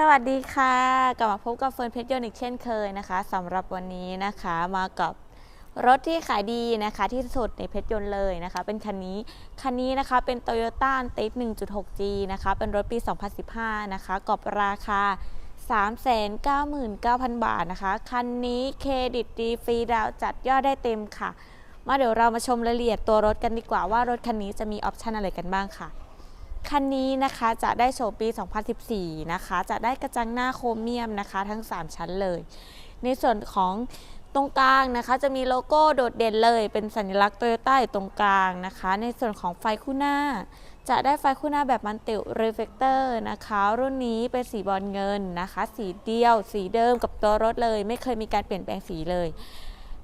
สวัสดีค่ะกลับมาพบกับเฟิร์นเพชรยนต์อีกเช่นเคยนะคะสำหรับวันนี้นะคะมากับรถที่ขายดีนะคะที่สุดในเพชรยนต์เลยนะคะ เป็นคันนี้คันนี้นะคะเป็น Toyota a n t i 1.6G นะคะเป็นรถปี 2015 นะคะกับราคา 399,000 บาทนะคะ คันนี้เครดิตดีฟรีดาวจัดยอดได้เต็มค่ะ มาเดี๋ยวเรามาชมรายละเอียดตัวรถกันดีกว่าว่ารถคันนี้จะมีออปชันอะไรกันบ้างค่ะ คันนี้นะคะจะได้โชว์ปี 2014 นะคะ จะได้กระจังหน้าโครเมียมนะคะ ทั้ง 3 ชั้นเลย ในส่วนของตรงกลางนะคะ จะมีโลโก้โดดเด่นเลย เป็นสัญลักษณ์โตโยต้าอยู่ตรงกลางนะคะ ในส่วนของไฟคู่หน้า จะได้ไฟคู่หน้าแบบมันติวเรฟเฟกเตอร์นะคะ รุ่นนี้เป็นสีบอลเงินนะคะ สีเดียว สีเดิมกับตัวรถเลย ไม่เคยมีการเปลี่ยนแปลงสีเลย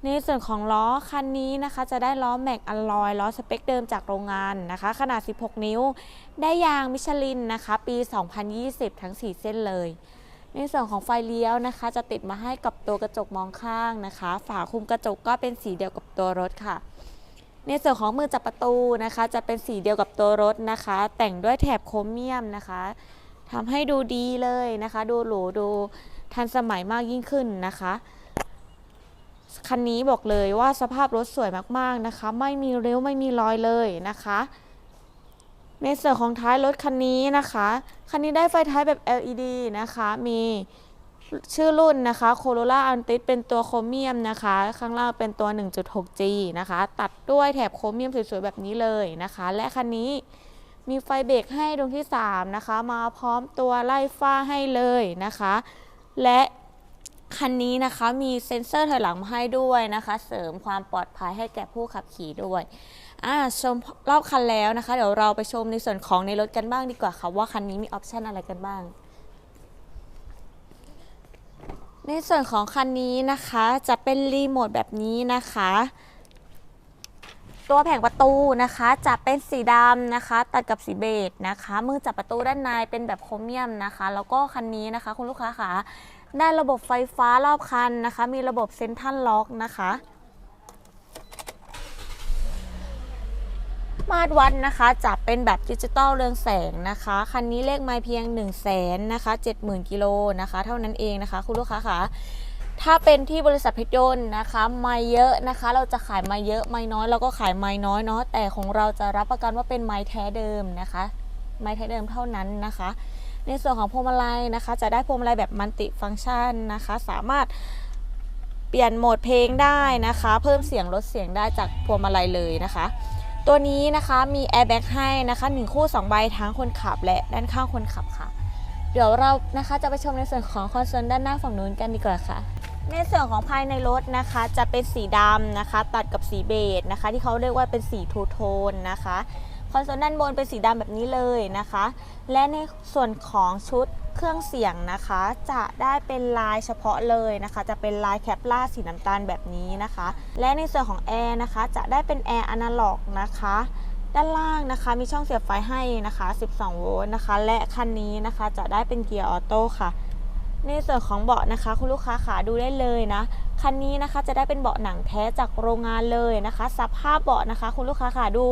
ในส่วนของล้อคันนี้นะคะ จะได้ล้อแม็กอลลอยล้อสเปคเดิมจากโรงงานนะคะ ขนาด 16 นิ้ว ได้ยางมิชลินนะคะ ปี 2020 ทั้ง 4 เส้นเลย ในส่วนของไฟเลี้ยวนะคะ จะติดมาให้กับตัวกระจกมองข้างนะคะ ฝาคุมกระจกก็เป็นสีเดียวกับตัวรถค่ะ ในส่วนของมือจับประตูนะคะ จะเป็นสีเดียวกับตัวรถนะคะ แต่งด้วยแถบโครเมียมนะคะทำให้ดูดีเลยนะคะ ดูหรูดูทันสมัยมากยิ่งขึ้นนะคะ คันนี้บอกเลยว่าสภาพรถสวยมากๆนะคะ ไม่มีริ้วไม่มีรอยเลยนะคะ ในส่วนของท้ายรถคันนี้นะคะ คันนี้ได้ไฟท้ายแบบ LED นะคะ มีชื่อรุ่นนะคะ Corolla Altis เป็นตัวโครเมียมนะคะ ข้างล่างเป็นตัว 1.6G นะคะ ตัดด้วยแถบโครเมียมสวยๆ แบบนี้เลยนะคะ และคันนี้มีไฟเบรกให้ดวงที่ 3 นะคะ มาพร้อมตัวไล่ฟ้าให้เลยนะคะ และ คันนี้นะคะมีเซ็นเซอร์ถอยหลังมาให้ด้วยนะคะ เสริมความปลอดภัยให้แก่ผู้ขับขี่ด้วยอ่าชมรอบคันแล้วนะคะ เดี๋ยวเราไปชมในส่วนของในรถกันบ้างดีกว่าค่ะว่าคันนี้มีออปชันอะไรกันบ้าง ในส่วนของคันนี้นะคะจะเป็นรีโมทแบบนี้นะคะตัวแผงประตูนะคะจะเป็นสีดำนะคะ ตัดกับสีเบจนะคะ มือจับประตูด้านในเป็นแบบโครเมียมนะคะ แล้วก็คันนี้นะคะ คุณลูกค้าคะ ได้ระบบไฟฟ้ารอบคันนะคะ มีระบบเซ็นทรัลล็อกนะคะ มาตรวัดนะคะจะเป็นแบบดิจิตอลเรืองแสงนะคะ คันนี้เลขไมล์เพียง 1 0 0 0 0แสนนะคะ70,000กิโลนะคะ เท่านั้นเองนะคะคุณลูกค้าคะถ้าเป็นที่บริษัทเพชรยนต์นะคะไม่เยอะนะคะ เราจะขายไม่เยอะไม่น้อยเราก็ขายไม่น้อยเนาะแต่ของเราจะรับประกันว่าเป็นไม้แท้เดิมนะคะ ไม้แท้เดิมเท่านั้นนะคะ ในส่วนของพวงมาลัยนะคะ จะได้พวงมาลัยแบบมัลติฟังก์ชันนะคะ สามารถเปลี่ยนโหมดเพลงได้นะคะ เพิ่มเสียงลดเสียงได้จากพวงมาลัยเลยนะคะ ตัวนี้นะคะมีแอร์แบ็กให้นะคะ1คู่ 2 ใบทั้งคนขับและด้านข้างคนขับค่ะ เดี๋ยวเรานะคะจะไปชมในส่วนของคอนโซลด้านหน้าฝั่งนู้นกันดีกว่าค่ะในส่วนของภายในรถนะคะ จะเป็นสีดำนะคะ ตัดกับสีเบจนะคะ ที่เขาเรียกว่าเป็นสีทูโทนนะคะ คอนโซลด้านบนเป็นสีดำแบบนี้เลยนะคะ และในส่วนของชุดเครื่องเสียงนะคะ จะได้เป็นลายเฉพาะเลยนะคะ จะเป็นลายแคปล่าสีน้ำตาลแบบนี้นะคะ และในส่วนของแอร์นะคะ จะได้เป็นแอร์อนาล็อกนะคะด้านล่างนะคะมีช่องเสียบไฟให้นะคะ 12 โวลต์นะคะ และคันนี้นะคะจะได้เป็นเกียร์ออโต้ค่ะ ในส่วนของเบาะนะคะ คุณลูกค้าขาดูได้เลยนะ คันนี้นะคะจะได้เป็นเบาะหนังแท้จากโรงงานเลยนะคะ สภาพเบาะนะคะ คุณลูกค้าขาดู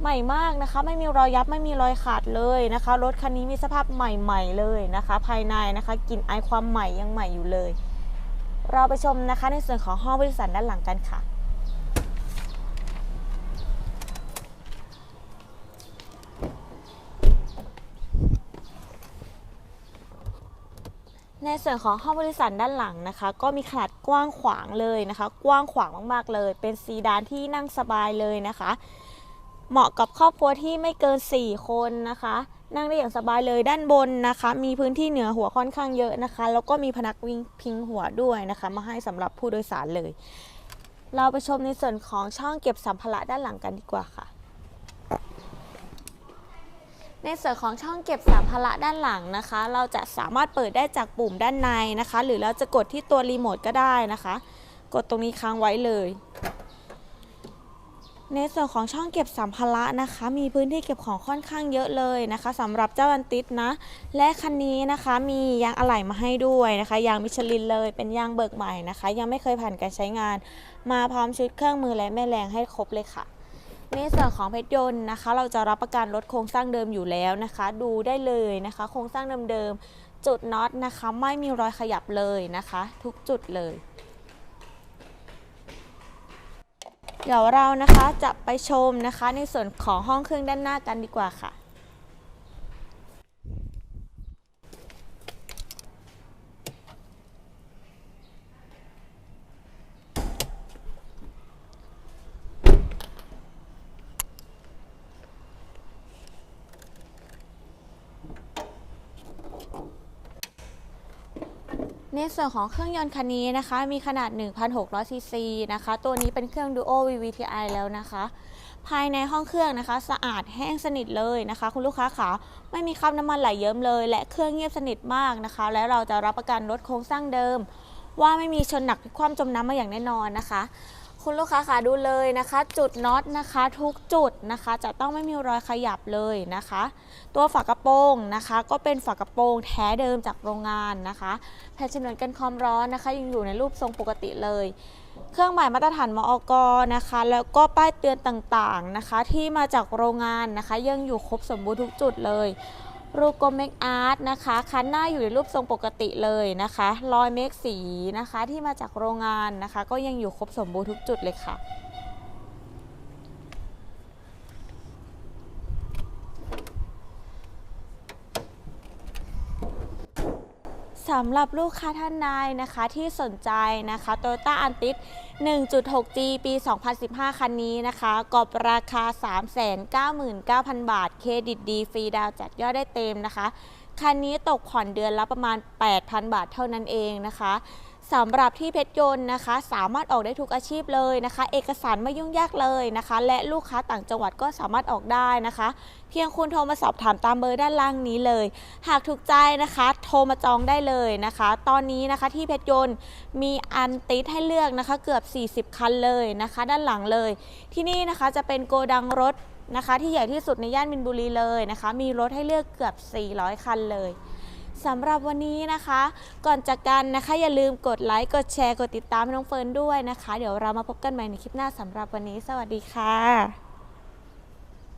ใหม่มากนะคะ ไม่มีรอยยับไม่มีรอยขาดเลยนะคะ รถคันนี้มีสภาพใหม่ๆเลยนะคะ ภายในนะคะกลิ่นไอความใหม่ยังใหม่อยู่เลย เราไปชมนะคะในส่วนของห้องบริษัทด้านหลังกันค่ะในส่วนของห้องบริษัทด้านหลังนะคะ ก็มีขนาดกว้างขวางเลยนะคะ กว้างขวางมากๆเลย เป็นซีดานที่นั่งสบายเลยนะคะ เหมาะกับครอบครัวที่ไม่เกิน 4 คนนะคะ นั่งได้อย่างสบายเลยด้านบนนะคะ มีพื้นที่เหนือหัวค่อนข้างเยอะนะคะ แล้วก็มีพนักวิงพิงหัวด้วยนะคะ มาให้สำหรับผู้โดยสารเลย เราไปชมในส่วนของช่องเก็บสัมภาระด้านหลังกันดีกว่าค่ะ ในส่วนของช่องเก็บสัมภาระด้านหลังนะคะ เราจะสามารถเปิดได้จากปุ่มด้านในนะคะ หรือเราจะกดที่ตัวรีโมทก็ได้นะคะ กดตรงนี้ค้างไว้เลย ในส่วนของช่องเก็บสัมภาระนะคะ มีพื้นที่เก็บของค่อนข้างเยอะเลยนะคะสำหรับเจ้าอันติสนะ และคันนี้นะคะมียางอะไหล่มาให้ด้วยนะคะ ยางมิชลินเลยเป็นยางเบิกใหม่นะคะ ยังไม่เคยผ่านการใช้งาน มาพร้อมชุดเครื่องมือและแม่แรงให้ครบเลยค่ะในส่วนของเพชรยนต์นะคะ เราจะรับประกันรถโครงสร้างเดิมอยู่แล้วนะคะ ดูได้เลยนะคะ โครงสร้างเดิมๆจุดน็อตนะคะ ไม่มีรอยขยับเลยนะคะ ทุกจุดเลย เดี๋ยวเรานะคะจะไปชมนะคะในส่วนของห้องเครื่องด้านหน้ากันดีกว่าค่ะ ในส่วนของเครื่องยนต์คันนี้นะคะ มีขนาด 1,600ซีซีนะคะ ตัวนี้เป็นเครื่อง Duo VVTi แล้วนะคะ ภายในห้องเครื่องนะคะ สะอาดแห้งสนิทเลยนะคะ คุณลูกค้าขาไม่มีคราบน้ำมันไหลเยิ้มเลย และเครื่องเงียบสนิทมากนะคะ และเราจะรับประกันรถโครงสร้างเดิม ว่าไม่มีชนหนักคว่ำจมน้ำมาอย่างแน่นอนนะคะ คุณลูกค้าขาดูเลยนะคะ จุดน็อตนะคะ ทุกจุดนะคะ จะต้องไม่มีรอยขยับเลยนะคะ ตัวฝากระโปรงนะคะ ก็เป็นฝากระโปรงแท้เดิมจากโรงงานนะคะแผ่นฉนวนกันความร้อนนะคะ ยังอยู่ในรูปทรงปกติเลย เครื่องหมายมาตรฐานมอกนะคะ แล้วก็ป้ายเตือนต่างๆนะคะ ที่มาจากโรงงานนะคะ ยังอยู่ครบสมบูรณ์ทุกจุดเลย รูโกเมคอาร์ตนะคะคันหน้าอยู่ในรูปทรงปกติเลยนะคะ รอยเมคสีนะคะที่มาจากโรงงานนะคะ ก็ยังอยู่ครบสมบูรณ์ทุกจุดเลยค่ะ สำหรับลูกค้าท่านใดนะคะที่สนใจนะคะ Toyota a n t i s 1.6G ปี 2015 คันนี้นะคะกอบราคา 399,000 บาท เครดิตดีฟรีดาวจัดยอดได้เต็มนะคะ คันนี้ตกผ่อนเดือนละประมาณ 8,000 บาทเท่านั้นเองนะคะ สำหรับที่เพชรยนต์นะคะ สามารถออกได้ทุกอาชีพเลยนะคะ เอกสารไม่ยุ่งยากเลยนะคะ และลูกค้าต่างจังหวัดก็สามารถออกได้นะคะ เพียงคุณโทรมาสอบถามตามเบอร์ด้านล่างนี้เลย หากถูกใจนะคะ โทรมาจองได้เลยนะคะ ตอนนี้นะคะที่เพชรยนต์มีอันติดให้เลือกนะคะ เกือบ 40 คันเลยนะคะ ด้านหลังเลย ที่นี่นะคะจะเป็นโกดังรถนะคะ ที่ใหญ่ที่สุดในย่านมินบุรีเลยนะคะ มีรถให้เลือกเกือบ 400 คันเลย สำหรับวันนี้นะคะ ก่อนจากกันนะคะ อย่าลืมกดไลค์กดแชร์กดติดตามน้องเฟิร์นด้วยนะคะ เดี๋ยวเรามาพบกันใหม่ในคลิปหน้าสำหรับวันนี้ สวัสดีค่ะ